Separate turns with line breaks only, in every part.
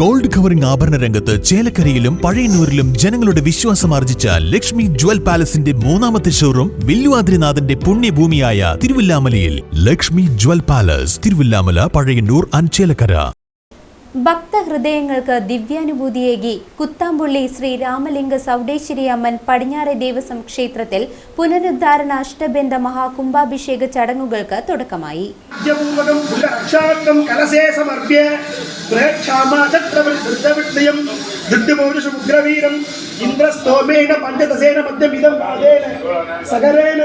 Gold covering ആഭരണ രംഗത്ത് ചേലക്കരയിലും പഴയന്നൂരിലും ജനങ്ങളുടെ വിശ്വാസം ആർജിച്ച ലക്ഷ്മി ജ്വൽ പാലസിന്റെ മൂന്നാമത്തെ ഷോറൂം വില്ലുവാദ്രിനാഥന്റെ പുണ്യഭൂമിയായ തിരുവില്ലാമലയിൽ. Lakshmi jewel palace Thiruvilwamala Pazhayannur and Chelakkara
ഭക്തഹൃദയങ്ങൾക്ക് ദിവ്യാനുഭൂതിയേകി കുത്താമ്പുള്ളി ശ്രീ രാമലിംഗ സൗഡേശ്വരി അമ്മൻ പടിഞ്ഞാറെ ദേവസ്വം ക്ഷേത്രത്തിൽ പുനരുദ്ധാരണ അഷ്ടബന്ധ മഹാകുംഭാഭിഷേക ചടങ്ങുകൾക്ക് തുടക്കമായി.
ഇന്ദ്രസ്തോമേണ പഞ്ചദശേന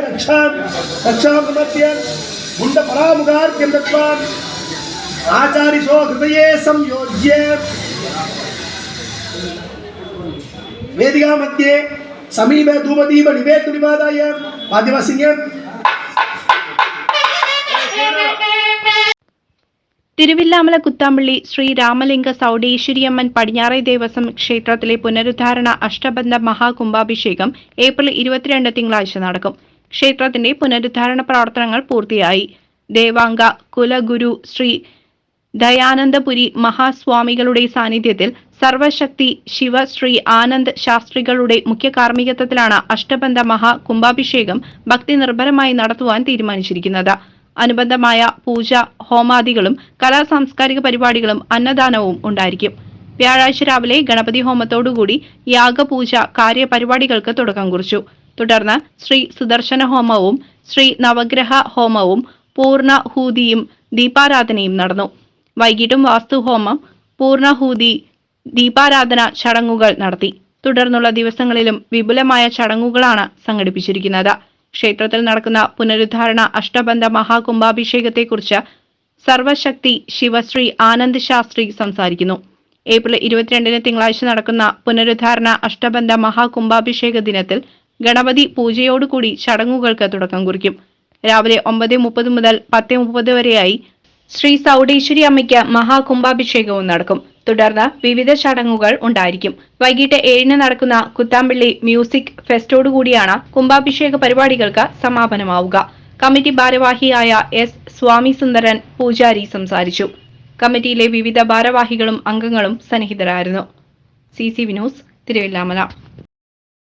രക്ഷാം. രക്ഷാം ആചാരിഷോ ഹൃദയേ സംയോജ്യ. വേദികാ മധ്യേ സമീപ ധൂപദീപ നിവേദ നിവാദായ ആദിവാസിംഗ
തിരുവില്ലാമല കുത്താമ്പള്ളി ശ്രീ രാമലിംഗ സൗഡേശ്വരിയമ്മൻ പടിഞ്ഞാറേ ദേവസ്വം ക്ഷേത്രത്തിലെ പുനരുദ്ധാരണ അഷ്ടബന്ധ മഹാകുംഭാഭിഷേകം ഏപ്രിൽ ഇരുപത്തിരണ്ട് തിങ്കളാഴ്ച നടക്കും. ക്ഷേത്രത്തിന്റെ പുനരുദ്ധാരണ പ്രവർത്തനങ്ങൾ പൂർത്തിയായി. ദേവാംഗ കുലഗുരു ശ്രീ ദയാനന്ദപുരി മഹാസ്വാമികളുടെ സാന്നിധ്യത്തിൽ സർവശക്തി ശിവ ശ്രീ ആനന്ദ് ശാസ്ത്രികളുടെ മുഖ്യ കാർമ്മികത്വത്തിലാണ് അഷ്ടബന്ധ മഹാ കുംഭാഭിഷേകം ഭക്തി നിർഭരമായി നടത്തുവാൻ തീരുമാനിച്ചിരിക്കുന്നത്. അനുബന്ധമായ പൂജ ഹോമാദികളും കലാ സാംസ്കാരിക പരിപാടികളും അന്നദാനവും ഉണ്ടായിരിക്കും. വ്യാഴാഴ്ച രാവിലെ ഗണപതി ഹോമത്തോടുകൂടി യാഗപൂജ കാര്യപരിപാടികൾക്ക് തുടക്കം കുറിച്ചു. തുടർന്ന് ശ്രീ സുദർശന ഹോമവും ശ്രീ നവഗ്രഹ ഹോമവും പൂർണഹൂതിയും ദീപാരാധനയും നടന്നു. വൈകിട്ടും വാസ്തുഹോമം പൂർണഹൂതി ദീപാരാധന ചടങ്ങുകൾ നടത്തി. തുടർന്നുള്ള ദിവസങ്ങളിലും വിപുലമായ ചടങ്ങുകളാണ് സംഘടിപ്പിച്ചിരിക്കുന്നത്. ക്ഷേത്രത്തിൽ നടക്കുന്ന പുനരുദ്ധാരണ അഷ്ടബന്ധ മഹാകുംഭാഭിഷേകത്തെക്കുറിച്ച് സർവശക്തി ശിവശ്രീ ആനന്ദ് ശാസ്ത്രി സംസാരിക്കുന്നു. ഏപ്രിൽ ഇരുപത്തിരണ്ടിന് തിങ്കളാഴ്ച നടക്കുന്ന പുനരുദ്ധാരണ അഷ്ടബന്ധ മഹാകുംഭാഭിഷേക ദിനത്തിൽ ഗണപതി പൂജയോടുകൂടി ചടങ്ങുകൾക്ക് തുടക്കം കുറിക്കും. രാവിലെ ഒമ്പത് മുപ്പത് മുതൽ പത്ത് മുപ്പത് വരെയായി ശ്രീ സൗഡേശ്വരി അമ്മയ്ക്ക് മഹാകുംഭാഭിഷേകവും നടക്കും. തുടർന്ന് വിവിധ ചടങ്ങുകൾ ഉണ്ടായിരിക്കും. വൈകിട്ട് ഏഴിന് നടക്കുന്ന കുത്താമ്പള്ളി മ്യൂസിക് ഫെസ്റ്റോടുകൂടിയാണ് കുംഭാഭിഷേക പരിപാടികൾക്ക് സമാപനമാവുക. കമ്മിറ്റി ഭാരവാഹിയായ എസ് സ്വാമി സുന്ദരൻ പൂജാരി സംസാരിച്ചു. കമ്മിറ്റിയിലെ വിവിധ ഭാരവാഹികളും അംഗങ്ങളും സന്നിഹിതരായിരുന്നു. C C Vinos Thiruvilwamala.